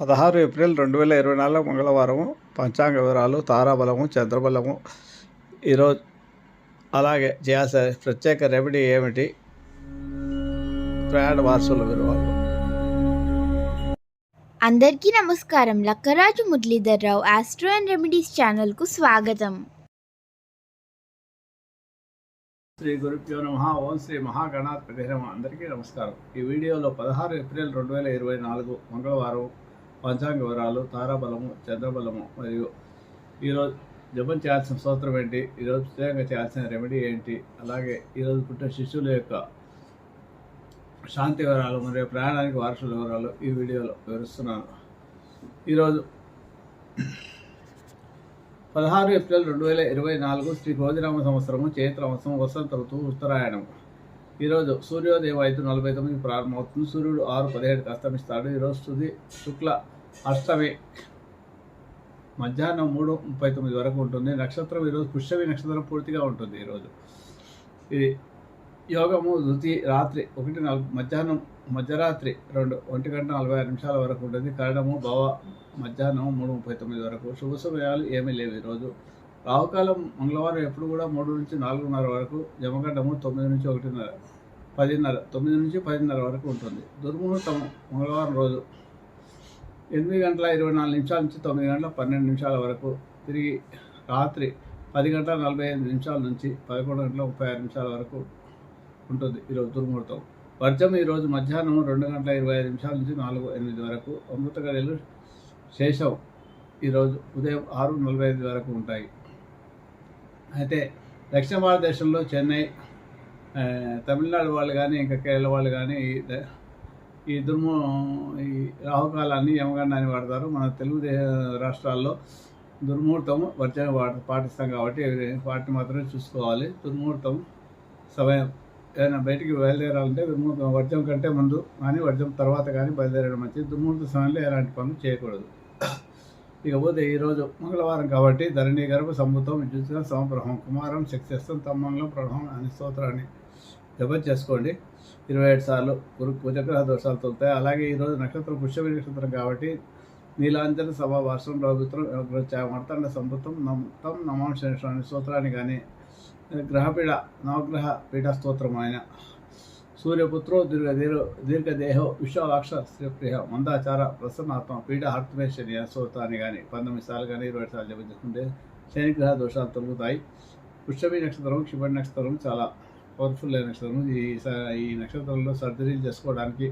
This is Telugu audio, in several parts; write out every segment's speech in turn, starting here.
పదహారు ఏప్రిల్ రెండు వేల ఇరవై నాలుగు మంగళవారం పంచాంగ వివరాలు తారాబలము చంద్రబలము ఈరోజు అలాగే చేయాల్సిన ప్రత్యేక రెమెడీ ఏమిటి? ప్రయాణ వారసుల వివరాలు. అందరికీ నమస్కారం. Lakkaraju Muralidhar Rao astro and remedies ఛానల్కు స్వాగతం. శ్రీ గురుభ్యో నమ. ఓం శ్రీ మహాగణాధిపతి నమ అందరికీ నమస్కారం. ఈ వీడియోలో పదహారు ఏప్రిల్ రెండు వేల ఇరవై నాలుగు మంగళవారం పంచాంగ వివరాలు తారాబలము చంద్రబలము మరియు ఈరోజు జపం చేయాల్సిన స్తోత్రం ఏంటి? ఈరోజు ప్రత్యేకంగా చేయాల్సిన రెమెడీ ఏంటి? అలాగే ఈరోజు పుట్టిన శిష్యుల యొక్క శాంతి వివరాలు మరియు ప్రయాణానికి వారసుల వివరాలు ఈ వీడియోలో వివరిస్తున్నాను. ఈరోజు పదహారు ఏప్రిల్ రెండు వేల ఇరవై నాలుగు శ్రీ భోజనామ సంవత్సరము చైత్ర సంవత్సరం వసంత ఋతువు ఉత్తరాయణము. ఈరోజు సూర్యోదయం ఐదు నలభై తొమ్మిది ప్రారంభమవుతుంది. సూర్యుడు ఆరు పదిహేడుకి అస్తమిస్తాడు. ఈరోజు తుది శుక్ల అష్టమి మధ్యాహ్నం మూడు ముప్పై తొమ్మిది వరకు ఉంటుంది. నక్షత్రం ఈరోజు పుష్యమి నక్షత్రం పూర్తిగా ఉంటుంది ఈరోజు. ఇది యోగము ధృతి రాత్రి ఒకటి నలభై మధ్యాహ్నం మధ్యరాత్రి రెండు ఒంటి గంట నలభై ఆరు నిమిషాల వరకు ఉంటుంది. కరణము భవ మధ్యాహ్నం మూడు ముప్పై తొమ్మిది వరకు. శుభ సమయాలు ఏమీ లేవు ఈరోజు. రాహుకాలం మంగళవారం ఎప్పుడు కూడా మూడు నుంచి నాలుగున్నర వరకు జమగడ్డము తొమ్మిది నుంచి ఒకటిన్నర పదిన్నర తొమ్మిది నుంచి పదిన్నర వరకు ఉంటుంది. దుర్ముహూర్తం మంగళవారం రోజు ఎనిమిది గంటల ఇరవై నాలుగు నిమిషాల నుంచి తొమ్మిది గంటల పన్నెండు నిమిషాల వరకు తిరిగి రాత్రి పది గంటల నలభై ఐదు నిమిషాల నుంచి పదకొండు గంటల ముప్పై ఆరు నిమిషాల వరకు ఉంటుంది ఈరోజు దుర్ముహూర్తం. వర్జం ఈరోజు మధ్యాహ్నం రెండు గంటల ఇరవై ఐదు నిమిషాల నుంచి నాలుగు ఎనిమిది వరకు అమృత గడియలు శేషం ఈరోజు ఉదయం ఆరు నలభై ఐదు వరకు ఉంటాయి. అయితే దక్షిణ భారతదేశంలో చెన్నై తమిళనాడు వాళ్ళు కానీ ఇంకా కేరళ వాళ్ళు కానీ ఈ ఈ దుర్ము ఈ రాహుకాలాన్ని యమగండాన్ని వాడతారు. మన తెలుగు రాష్ట్రాల్లో దుర్ముహూర్తము వర్జం పాటిస్తాం కాబట్టి వాటిని మాత్రమే చూసుకోవాలి. దుర్ముహూర్తం సమయం. ఏదైనా బయటికి బయలుదేరాలంటే దుర్ముహూర్తం వర్జం కంటే ముందు కానీ వర్జం తర్వాత కానీ బయలుదేరడం మంచిది. దుర్ముహూర్త సమయంలో ఎలాంటి పనులు చేయకూడదు. ఇకపోతే ఈరోజు మంగళవారం కాబట్టి ధరణి గర్భ సంభూతం విద్యుత్గా సమప్రభం కుమారం శక్తిస్తం తమ్మంగళం ప్రభం అనే స్తోత్రాన్ని జపం చేసుకోండి. ఇరవై ఏడు సార్లు గురు కుజగ్రహ దోషాలు తొలుతాయి. అలాగే ఈరోజు నక్షత్రం పుష్యమి నక్షత్రం కాబట్టి నీలాంజన సభ వర్షం ప్రభుత్వం మర్తండ సంభూతం నమ్ముతం నమాంశ స్తోత్రాన్ని కానీ గ్రహపీడ నవగ్రహ పీఠ స్తోత్రం ఆయన సూర్యపుత్రో దీర్ఘ దీర్ఘదేహో విశ్వవాక్ష శ్రీప్రియ మందాచార ప్రసన్నాత్మ పీడ హర్తమే శని స్తోత్రాన్ని కానీ పంతొమ్మిది సార్లు కానీ ఇరవై సార్లు జపించుకుంటే శనిగ్రహ దోషాలు తొలుగుతాయి. పుష్పమి నక్షత్రం క్షిపణి నక్షత్రం చాలా పవర్ఫుల్ అయిన నక్షత్రం. ఈ ఈ నక్షత్రంలో సర్జరీలు చేసుకోవడానికి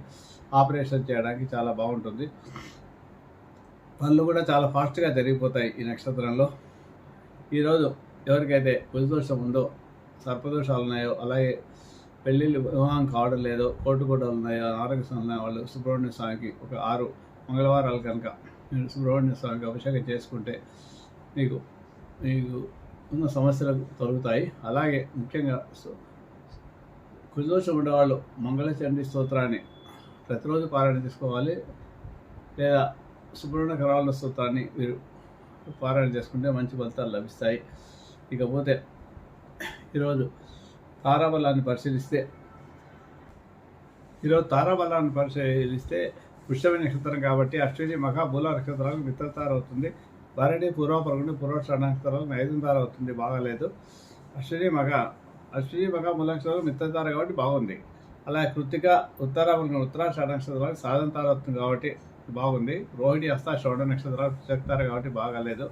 ఆపరేషన్ చేయడానికి చాలా బాగుంటుంది. పనులు కూడా చాలా ఫాస్ట్గా జరిగిపోతాయి ఈ నక్షత్రంలో. ఈరోజు ఎవరికైతే కులదోషం ఉందో సర్పదోషాలు ఉన్నాయో అలాగే పెళ్ళిళ్ళు వివాహం కావడం లేదో కోర్టు గొడవలు ఉన్నాయో ఆరోగ్యం ఉన్నాయో వాళ్ళు సుబ్రహ్మణ్య స్వామికి ఒక ఆరు మంగళవారాలు కనుక మీరు సుబ్రహ్మణ్య స్వామికి అభిషేకం చేసుకుంటే మీకు మీకు ఉన్న సమస్యలు తొలుగుతాయి. అలాగే ముఖ్యంగా కుదోషం ఉండేవాళ్ళు మంగళచండి స్తోత్రాన్ని ప్రతిరోజు పారాయణ చేసుకోవాలి లేదా సుబ్రహ్మణ్య కరాల స్తోత్రాన్ని మీరు పారాయణ చేసుకుంటే మంచి ఫలితాలు లభిస్తాయి. ఇకపోతే ఈరోజు తారాబలాన్ని పరిశీలిస్తే ఈరోజు తారాబలాన్ని పరిశీలిస్తే పుష్యమి నక్షత్రం కాబట్టి అశ్విని మహాబూల నక్షత్రాలకు మిత్రతార అవుతుంది. భరణి పూర్వ పరుగుని నక్షత్రాలకు నైదుతార అవుతుంది. బాగాలేదు. అశ్విని మగ అశ్విని మగ మూల నక్షత్రాలకు మిత్రతార కాబట్టి బాగుంది. అలాగే కృతిక ఉత్తర ఉత్తరాషాఢ నక్షత్రాలకు సాధన తార అవుతుంది కాబట్టి బాగుంది. రోహిణి హస్త శ్రవణ నక్షత్రాలు చెప్తారు కాబట్టి బాగాలేదు.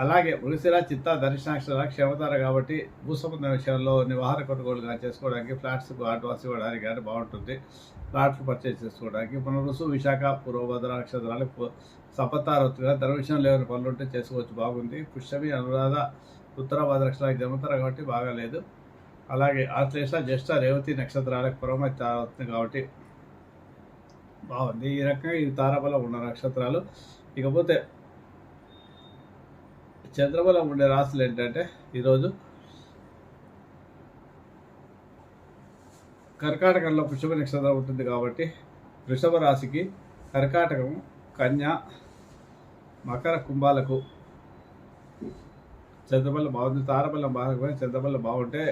అలాగే మృగశిర చిత్త దర్శనాక్షర నక్షత్ర క్షమతార కాబట్టి భూసంబంధ విషయాల్లో నివాహన కొనుగోలు కానీ చేసుకోవడానికి ఫ్లాట్స్కు అడ్వాన్స్ ఇవ్వడానికి కానీ బాగుంటుంది. ఫ్లాట్స్ పర్చేస్ చేసుకోవడానికి పునరుసు విశాఖ పూర్వభద్ర నక్షత్రాలు పు- సపతారత్తుగా ధన విషయంలో ఏమైనా పనులు ఉంటే చేసుకోవచ్చు. బాగుంది. పుష్యమి అనురాధ ఉత్తర భద్ర నక్షత్రాలకు జమతార కాబట్టి బాగాలేదు అలాగే ఆశ్లేష జ్యేష్ఠ రేవతి నక్షత్రాలకు పురమతి అవుతుంది కాబట్టి బాగుంది. ఈ రకంగా ఈ తారాబలం ఉన్న నక్షత్రాలు. ఇకపోతే చంద్రబలం ఉండే రాశులు ఏంటంటే ఈరోజు కర్కాటకంలో పుష్ప నక్షత్రం ఉంటుంది కాబట్టి వృషభ రాశికి కర్కాటకం కన్య మకర కుంభాలకు చంద్రబలం బాగుంది. తారబలం బాగకపోయినా చంద్రబలం బాగుంటే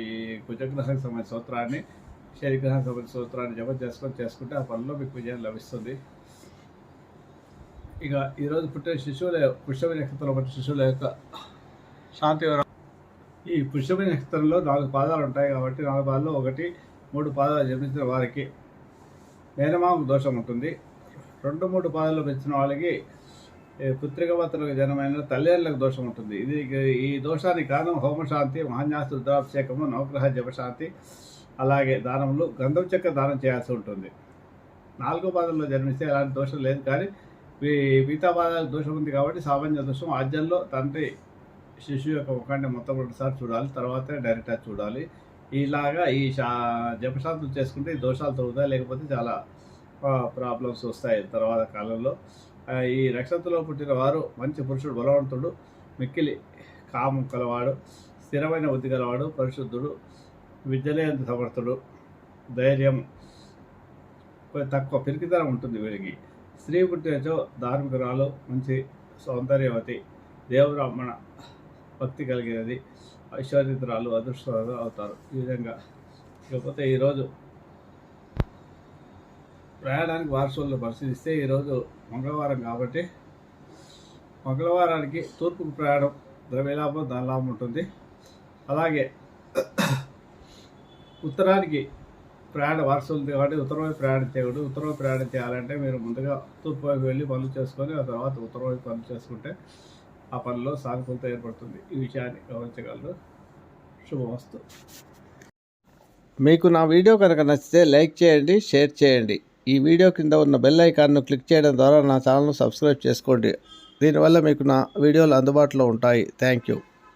ఈ కుజగ్రహానికి సంబంధించిన సూత్రాన్ని శనిగ్రహానికి సంబంధించిన సూత్రాన్ని జపం చేసుకొని చేసుకుంటే ఆ పనిలో మీకు విజయం లభిస్తుంది. ఇక ఈరోజు పుట్టిన శిశువుల పుష్యమి నక్షత్రంలో పుట్టిన శిశువుల యొక్క శాంతి ఈ పుష్యమి నక్షత్రంలో నాలుగు పాదాలు ఉంటాయి కాబట్టి నాలుగు పాదాలు ఒకటి మూడు పాదాలు జన్మించిన వారికి మేనమామ దోషం ఉంటుంది. రెండు మూడు పాదాలు పెంచిన వాళ్ళకి పుత్రిక పుత్రికవతలకు జనమైన తల్లిదండ్రులకు దోషం ఉంటుంది. ఇది ఈ దోషానికి కారణం హోమశాంతి మహాన్యాస రుద్రాభిషేకము నవగ్రహ జపశాంతి అలాగే దానములు గంధం చెక్క దానం చేయాల్సి ఉంటుంది. నాలుగో పాదంలో జన్మిస్తే ఎలాంటి దోషం లేదు కానీ మిగతా దోషం ఉంది కాబట్టి సామాన్య దోషం. ఆద్యంలో తండ్రి శిశువు యొక్క ముఖాన్ని మొత్తం రెండుసార్లు చూడాలి తర్వాత డైరెక్ట్గా చూడాలి. ఇలాగా ఈ శా జపశాంతులు చేసుకుంటే ఈ దోషాలు తొలుగుతాయి లేకపోతే చాలా ప్రాబ్లమ్స్ వస్తాయి తర్వాత కాలంలో. ఈ నక్షత్రంలో పుట్టిన వారు మంచి పురుషుడు బలవంతుడు మిక్కిలి కామం కలవాడు స్థిరమైన బుద్ధి గలవాడు పరిశుద్ధుడు విద్యలేంత సమర్థుడు ధైర్యం తక్కువ పిరికితనం ఉంటుంది వీడికి. స్త్రీ పుట్టినచో ధార్మికురాలు మంచి సౌందర్యవతి దేవబ్రాహ్మణ భక్తి కలిగినది ఐశ్వర్యతురాలు అదృష్టరాలు అవుతారు. ఈ విధంగా ఇకపోతే ఈరోజు ప్రయాణానికి వారసులను పరిశీలిస్తే ఈరోజు మంగళవారం కాబట్టి మంగళవారానికి తూర్పుకు ప్రయాణం ద్రవ్యలాభం ధనలాభం ఉంటుంది. అలాగే ఉత్తరానికి ప్రయాణ వారసు ఉంది కాబట్టి ఉత్తరం ప్రయాణం చేయకూడదు ఉత్తరం ప్రయాణం చేయాలంటే మీరు ముందుగా తూర్పు వైపు వెళ్ళి పనులు చేసుకొని ఆ తర్వాత ఉత్తరవైపు పనులు చేసుకుంటే ఆ పనిలో సానుకూలత ఏర్పడుతుంది. ఈ విషయాన్ని గమనించగలరు. శుభమస్తు. మీకు నా వీడియో కనుక నచ్చితే లైక్ చేయండి షేర్ చేయండి. ఈ వీడియో కింద ఉన్న బెల్ ఐకాన్ను క్లిక్ చేయడం ద్వారా నా ఛానల్ను సబ్స్క్రైబ్ చేసుకోండి. దీనివల్ల మీకు నా వీడియోలు అందుబాటులో ఉంటాయి. Thank you.